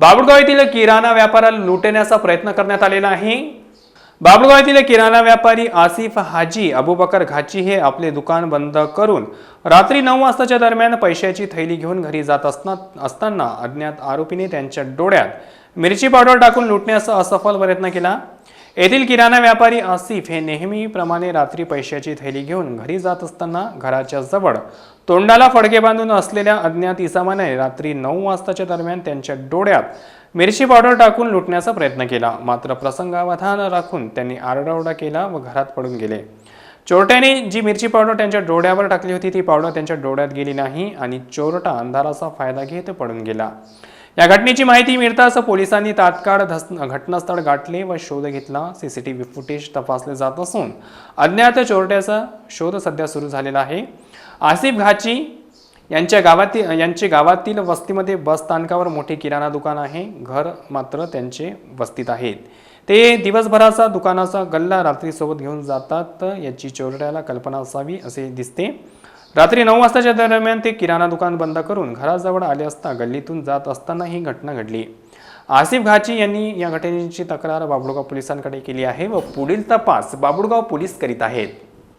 बाबुळगाव येथील किराणा व्यापाराला लुटण्याचा प्रयत्न करण्यात आलेला आहे. बाबुळगाव येथील किराणा व्यापारी आसिफ हाजी अबुबकर घाची हे आपले दुकान बंद करून रात्री नऊ वाजताच्या दरम्यान पैशाची थैली घेऊन घरी जात असना असताना अज्ञात आरोपीने त्यांच्या डोळ्यात मिरची पावडर टाकून लुटण्याचा असफल प्रयत्न केला. येथील किराणा व्यापारी आसिफ हे नेहमीप्रमाणे रात्री पैशाची थैली घेऊन घरी जात असताना घराच्या जवळ तोंडाला फडके बांधून असलेल्या अज्ञात इसामाने रात्री नऊ वाजताच्या दरम्यान त्यांच्या डोळ्यात मिरची पावडर टाकून लुटण्याचा प्रयत्न केला. मात्र प्रसंगावधान राखून त्यांनी आरडाओरडा केला व घरात पडून गेले. चोरट्याने जी मिरची पावडर त्यांच्या डोळ्यावर टाकली होती ती पावडर त्यांच्या डोळ्यात गेली नाही आणि चोरटा अंधाराचा फायदा घेत पडून गेला. या घटनेची माहिती मिळताच पोलिसांनी तात्काळ घटनास्थळ गाठले व शोध घेतला. सीसीटीव्ही फुटेज तपासले जात असून अज्ञात चोरट्याचा शोध सध्या सुरू झालेला आहे. आसिफ घाची यांच्या गावातील यांचे गावातील वस्तीमध्ये बस स्थानकावर मोठे किराणा दुकान आहे. घर मात्र त्यांचे वस्तीत आहेत. ते दिवसभराचा दुकानाचा गल्ला रात्रीसोबत घेऊन जातात. याची चोरट्याला कल्पना असावी असे दिसते. रात्री नऊ वाजताच्या दरम्यान ते किराणा दुकान बंद करून घराजवळ आले असता गल्लीतून जात असताना ही घटना घडली. आसिफ घाची यांनी या घटनेची तक्रार बाबुळगाव पोलिसांकडे केली आहे व पुढील तपास बाबुळगाव पोलीस करीत आहेत.